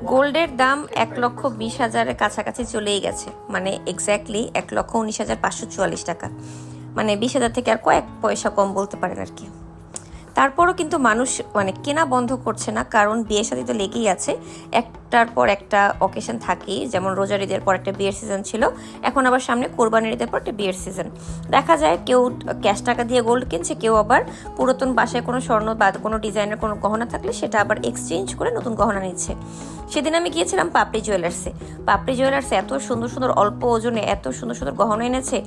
গোল্ডের দাম এক লক্ষ বিশ হাজারের কাছাকাছি চলেই গেছে। মানে এক্স্যাক্টলি এক লক্ষ উনিশ হাজার পাঁচশো চুয়াল্লিশ টাকা। মানে বিশ হাজার থেকে আর কয়েক পয়সা কম বলতে পারেন আর কি। তারপরও কিন্তু মানুষ মানে কেনা বন্ধ করছে না, কারণ বিয়ে সাথে তো লেগেই আছে। একটার পর একটা অকেশন থাকেই। যেমন রোজার ঈদের পর একটা বিয়ের সিজন ছিল, এখন আবার সামনে কোরবানির ঈদের পর একটা বিয়ের সিজন দেখা যায় কেউ ক্যাশ টাকা দিয়ে গোল্ড কিনছে, কেউ আবার পুরাতন বাসায় কোনো স্বর্ণ বা কোনো ডিজাইনের কোনো গহনা থাকলে সেটা আবার এক্সচেঞ্জ করে নতুন গহনা নিচ্ছে। সেদিন আমি গিয়েছিলাম পাপড়ি জুয়েলার্সে পাপড়ি জুয়েলার্সে এত সুন্দর সুন্দর অল্প ওজনে এত সুন্দর সুন্দর গহনা এনেছে,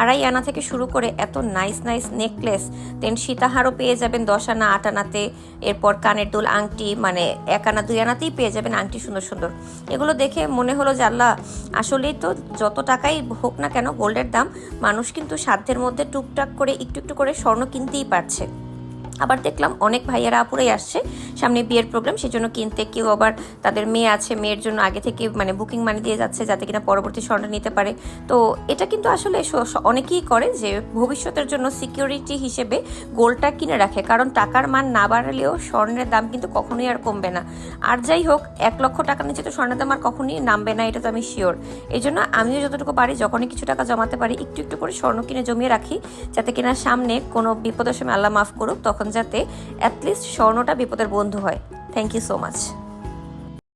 আড়াই আনা থেকে শুরু করে এত নাইস নাইস নেকলেস দেন সীতাহারও পেয়ে যাবেন দশ আনা, আট আনাতে। এরপর কানের দুল আংটি মানে এক আনা, দুই আনাতেই পেয়ে যাবেন আংটি সুন্দর সুন্দর। এগুলো দেখে মনে হলো যে আল্লাহ, আসলেই তো যত টাকাই হোক না কেন গোল্ডের দাম, মানুষ কিন্তু সাধ্যের মধ্যে টুকটাক করে, একটু একটু করে স্বর্ণ কিনতেই পারছে। আবার দেখলাম অনেক ভাইয়ারা আপুরাই আসছে। সামনে বিয়ের প্রোগ্রাম সেজন্য কিনতে কেউ আবার তাদের মেয়ে আছে, মেয়ের জন্য আগে থেকে মানে বুকিং মানি দিয়ে যাচ্ছে যাতে কিনা পরবর্তী স্বর্ণ নিতে পারে। তো এটা কিন্তু আসলে অনেকেই করে যে ভবিষ্যতের জন্য সিকিউরিটি হিসেবে গোল্ডটা কিনে রাখে। কারণ টাকার মান না বাড়ালেও স্বর্ণের দাম কিন্তু কখনোই আর কমবে না। আর যাই হোক, এক লক্ষ টাকার নিচে তো স্বর্ণের দাম আর কখনোই নামবে না, এটা তো আমি শিওর এই জন্য আমিও যতটুকু পারি, যখনই কিছু টাকা জমাতে পারি, একটু একটু করে স্বর্ণ কিনে জমিয়ে রাখি। যাতে কিনা সামনে কোনো বিপদের সময় আল্লাহ মাফ করুক তখন যাতে অ্যাটলিস্ট স্বর্ণটা বিপদের বন্ধু হয়। Thank you so much